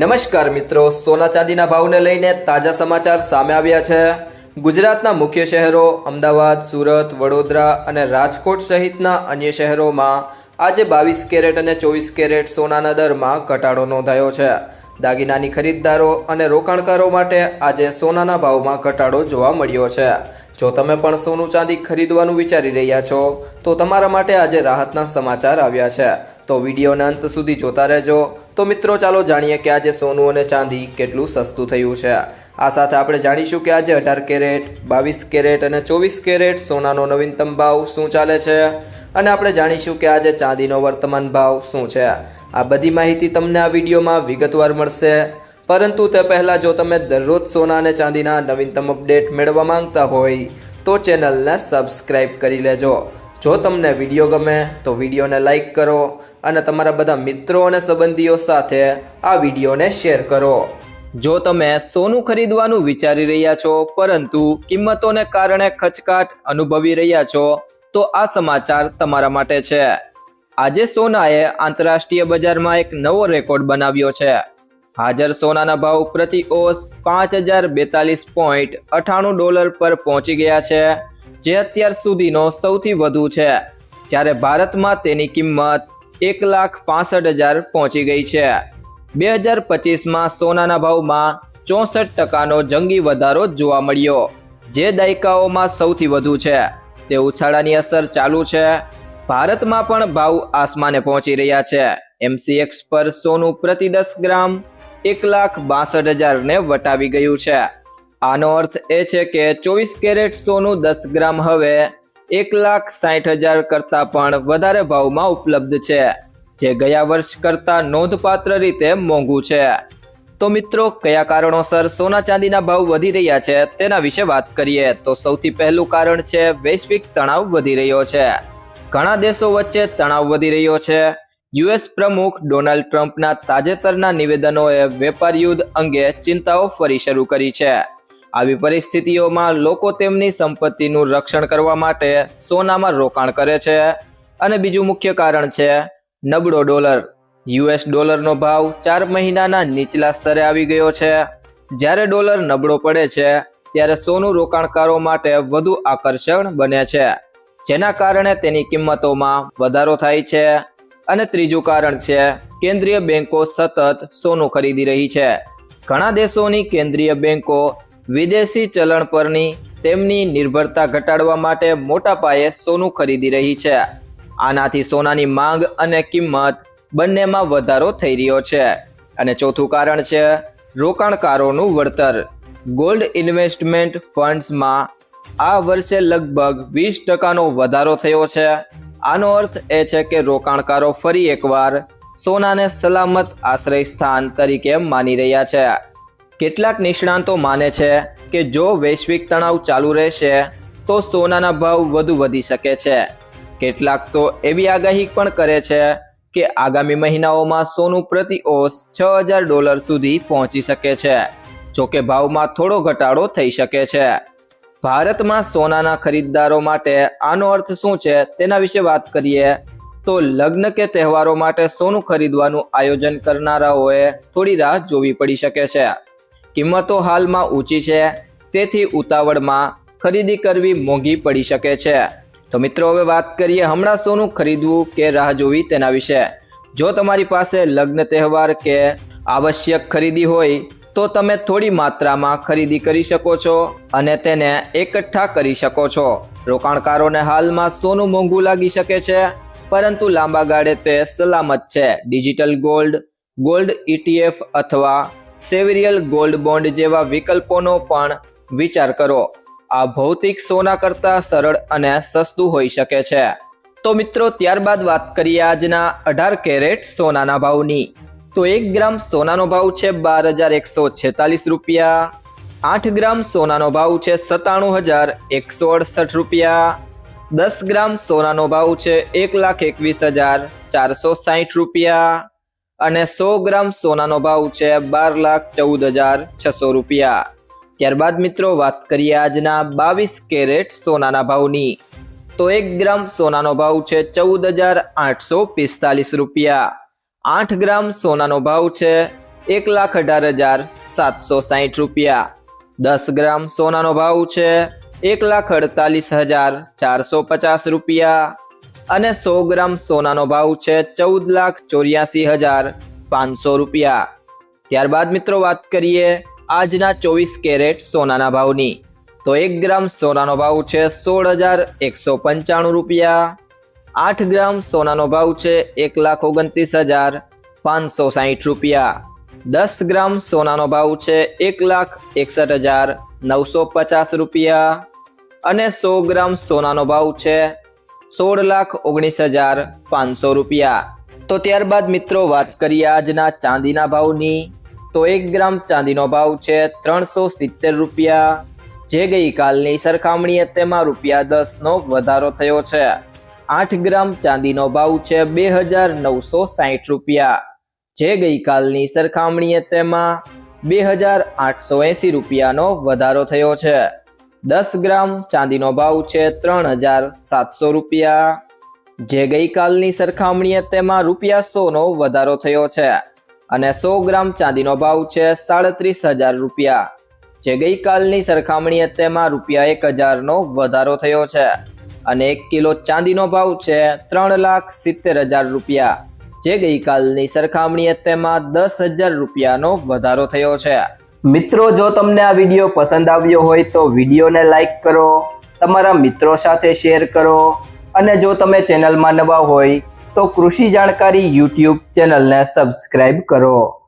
નમસ્કાર મિત્રો, સોના ચાંદીના ભાવને લઈને તાજા સમાચાર સામે આવ્યા છે. ગુજરાતના મુખ્ય શહેરો અમદાવાદ, સુરત, વડોદરા અને રાજકોટ સહિતના અન્ય શહેરોમાં આજે બાવીસ કેરેટ અને ચોવીસ કેરેટ સોનાના દરમાં ઘટાડો નોંધાયો છે. દાગીનાની ખરીદદારો અને રોકાણકારો માટે આજે સોનાના ભાવમાં ઘટાડો જોવા મળ્યો છે. જો તમે પણ સોનું ચાંદી ખરીદવાનું વિચારી રહ્યા છો, તો તમારા માટે આજે રાહતના સમાચાર આવ્યા છે. તો વિડીયોના અંત સુધી જોતા રહેજો. તો મિત્રો, ચાલો જાણીએ કે આજે સોનું અને ચાંદી કેટલું સસ્તું થયું છે. આ સાથે આપણે જાણીશું કે આજે અઢાર કેરેટ, બાવીસ કેરેટ અને ચોવીસ કેરેટ સોનાનો નવીનતમ ભાવ શું ચાલે છે? અને આપણે જાણીશું કે આજે ચાંદીનો વર્તમાન ભાવ શું છે. આ બધી માહિતી તમને આ વિડીયોમાં વિગતવાર મળશે. પરંતુ તે પહેલાં જો તમે દરરોજ સોના અને ચાંદીના નવીનતમ અપડેટ મેળવવા માંગતા હોય, તો ચેનલને સબસ્ક્રાઈબ કરી લેજો. જો તમને વીડિયો ગમે, તો વિડીયોને લાઇક કરો અને તમારા બધા મિત્રો અને સંબંધીઓ સાથે આ વિડીયોને શેર કરો. જો તમે સોનું ખરીદવાનું વિચારી રહ્યા છો, પરંતુ કિંમતોને કારણે ખચકાટ અનુભવી રહ્યા છો, તો આ સમાચાર તમારા માટે છે. આજે સોનાએ આંતરરાષ્ટ્રીય બજારમાં એક નવો રેકોર્ડ બનાવ્યો છે. હાજર સોનાના ભાવ પ્રતિ ઓસ પાંચ હજાર બેતાલીસ પોઈન્ટ અઠાણું ડોલર પર પહોંચી ગયા છે, જે અત્યાર સુધીનો સૌથી વધુ છે. જ્યારે ભારતમાં તેની કિંમત એક લાખ પાસઠ હજાર પહોંચી ગઈ છે. બે હજાર પચીસમાં સોનાના ભાવમાં ચોસઠ ટકાનો જંગી વધારો જોવા મળ્યો, જે દાયકાઓમાં સૌથી વધુ છે. તે ઉછાળાની અસર ચાલુ છે. ભારતમાં પણ ભાવ આસમાને પહોંચી રહ્યા છે. એમસીએક્સ પર સોનું પ્રતિ દસ ગ્રામ એક લાખ બાસઠ હજારને વટાવી ગયું છે. આનો અર્થ એ છે કે ચોવીસ કેરેટ સોનું દસ ગ્રામ હવે એક લાખ સાઠ હજાર કરતાં પણ વધારે ભાવમાં ઉપલબ્ધ છે, જે ગયા વર્ષ કરતાં નોંધપાત્ર રીતે મોંઘું છે. તો મિત્રો, કયા કારણોસર સોના ચાંદીના ભાવ વધી રહ્યા છે તેના વિશે વાત કરીએ તો સૌથી પહેલું કારણ છે વૈશ્વિક તણાવ વધી રહ્યો છે. ઘણા દેશો વચ્ચે તણાવ વધી રહ્યો છે. યુએસ પ્રમુખ ડોનાલ્ડ ટ્રમ્પના તાજેતરના નિવેદનોએ વેપાર યુદ્ધ અંગે ચિંતાઓ ફરી શરૂ કરી છે. આવી પરિસ્થિતિઓમાં લોકો તેમની સંપત્તિનું રક્ષણ કરવા માટે સોનામાં રોકાણ કરે છે. અને બીજું મુખ્ય કારણ છે નબળો ડોલર. યુએસ ડોલરનો ભાવ ચાર મહિનાના નીચલા સ્તરે આવી ગયો છે. જ્યારે ડોલર નબળો પડે છે, ત્યારે સોનું રોકાણકારો માટે વધુ આકર્ષણ બને છે. જેના કારણે તેની કિંમતોમાં વધારો થાય છે. અને ત્રીજું કારણ છે, કેન્દ્રીય બેન્કો સતત સોનું ખરીદી રહી છે. ઘણા દેશોની કેન્દ્રીય બેન્કો વિદેશી ચલણ પરની તેમની નિર્ભરતા ઘટાડવા માટે મોટા પાયે સોનું ખરીદી રહી છે. આનાથી સોનાની માંગ અને કિંમત બંનેમાં વધારો થઈ રહ્યો છે. અને ચોથું કારણ છે, રોકાણકારોનું વળતર. ગોલ્ડ ઇન્વેસ્ટમેન્ટ ફંડ્સમાં આ વર્ષે લગભગ વીસ ટકાનો વધારો થયો છે. આનો અર્થ એ છે કે રોકાણકારો ફરી એકવાર સોનાને સલામત આશ્રય સ્થાન તરીકે માની રહ્યા છે. કેટલાક નિષ્ણાંતો માને છે કે જો વૈશ્વિક તણાવ ચાલુ રહેશે, તો સોનાના ભાવ વધુ વધી શકે છે. કેટલાક તો એવી આગાહી પણ કરે છે કે આગામી મહિનાઓમાં સોનું પ્રતિ ઓસ છ હજાર ડોલર સુધી પહોંચી શકે છે, જોકે ભાવમાં થોડો ઘટાડો થઈ શકે છે. ભારતમાં સોનાના ખરીદદારો માટે આનો અર્થ શું છે તેના વિશે વાત કરીએ. તો લગ્ન કે તહેવારો માટે સોનું ખરીદવાનું આયોજન કરનારાઓએ થોડી રાહ જોવી પડી શકે છે. કિંમતો હાલમાં ઊંચી છે, તેથી ઉતાવળમાં ખરીદી કરવી મોંઘી પડી શકે છે. તો મિત્રો, હવે વાત કરીએ હમણાં સોનું ખરીદવું કે રાહ જોવી તેના વિશે. જો તમારી પાસે લગ્ન તહેવાર કે આવશ્યક ખરીદી હોય તો તમે થોડી માત્રામાં ખરીદી કરી શકો છો અને તેને એકઠા કરી શકો છો. રોકાણકારોને હાલમાં સોનું મોંઘું લાગી શકે છે, પરંતુ લાંબા ગાળે તે સલામત છે. ડિજિટલ ગોલ્ડ ગોલ્ડ ઇટીએફ અથવા સેવિરિયલ ગોલ્ડ બોન્ડ જેવા વિકલ્પોનો પણ વિચાર કરો. આ ભૌતિક સોના કરતાં સરળ અને સસ્તું હોઈ શકે છે. તો મિત્રો, ત્યારબાદ વાત કરીએ આજના અઢાર કેરેટ સોનાના ભાવની. તો એક ગ્રામ સોનાનો ભાવ છે બાર હજાર એકસો છેતાલીસ રૂપિયા. આઠ ગ્રામ સોનાનો ભાવ છે સત્તાણું હજાર એકસો અડસઠ રૂપિયા. દસ ગ્રામ સોનાનો ભાવ છે એક લાખ એકવીસ હજાર ચારસો સાહીઠ રૂપિયા. અને સો ગ્રામ સોનાનો ભાવ છે બાર લાખ ચૌદ હજાર છસો રૂપિયા. ત્યારબાદ મિત્રો વાત કરીએ આજના બાવીસ કેરેટ સોનાના ભાવની. તો એક ગ્રામ સોનાનો ભાવ છે ચૌદ હજાર આઠસો પિસ્તાલીસ રૂપિયા. આઠ ગ્રામ સોનાનો ભાવ છે એક લાખ અઢાર હજાર સાતસો સાહીઠ રૂપિયા. દસ ગ્રામ સોનાનો ભાવ છે એક લાખ અડતાલીસ હજાર ચારસો પચાસ રૂપિયા. અને સો ગ્રામ સોનાનો ભાવ છે ચૌદ લાખ ચોર્યાસી હજાર પાંચસો રૂપિયા. ત્યારબાદ મિત્રો વાત કરીએ આજના ચોવીસ કેરેટ સોનાના ભાવની. તો એક ગ્રામ સોનાનો ભાવ છે સોળ હજાર એકસો પંચાણું રૂપિયા. આઠ ગ્રામ સોનાનો ભાવ છે એક લાખ ઓગણત્રીસ હજાર પાંચસો સાહીઠ રૂપિયા. દસ ગ્રામ સોનાનો ભાવ છે એક લાખ એકસઠ હજાર નવસો પચાસ રૂપિયા. અને સો ગ્રામ સોનાનો ભાવ છે સોળ લાખ ઓગણીસ હજાર પાંચસો રૂપિયા. તો ત્યારબાદ મિત્રો વાત કરીએ આજના ચાંદીના ભાવની. તો એક ગ્રામ ચાંદીનો ભાવ છે ત્રણસો સિત્તેર રૂપિયા. જે ગઈકાલની સરખામણીએ તેમાં રૂપિયા દસનો વધારો થયો છે. આઠ ગ્રામ ચાંદીનો ભાવ છે બે હજાર નવસો સાહીઠ રૂપિયા. જે ગઈકાલની સરખામણીએ તેમાં બે હજાર આઠસો એંસી રૂપિયાનો વધારો થયો છે. દસ ગ્રામ ચાંદીનો ભાવ છે ત્રણ હજાર સાતસો રૂપિયા. જે ગઈકાલની સરખામણીએ તેમાં રૂપિયા સોનો વધારો થયો છે અને સો ગ્રામ ચાંદીનો ભાવ છે સાડત્રીસ હજાર રૂપિયા. જે ગઈકાલની સરખામણીએ તેમાં રૂપિયા એક હજારનો વધારો થયો છે. અને એક કિલો ચાંદીનો ભાવ છે ત્રણ લાખ સિત્તેર હજાર રૂપિયા, જે ગઈકાલની સરખામણીએ તેમાં દસ હજાર રૂપિયાનો વધારો થયો છે. મિત્રો, જો તમને આ વીડિયો પસંદ આવ્યો હોય તો વિડીયોને લાઈક કરો, તમારા મિત્રો સાથે શેર કરો અને જો તમે ચેનલમાં નવા હોય તો કૃષિ જાણકારી યુટ્યુબ ચેનલને સબસ્ક્રાઈબ કરો.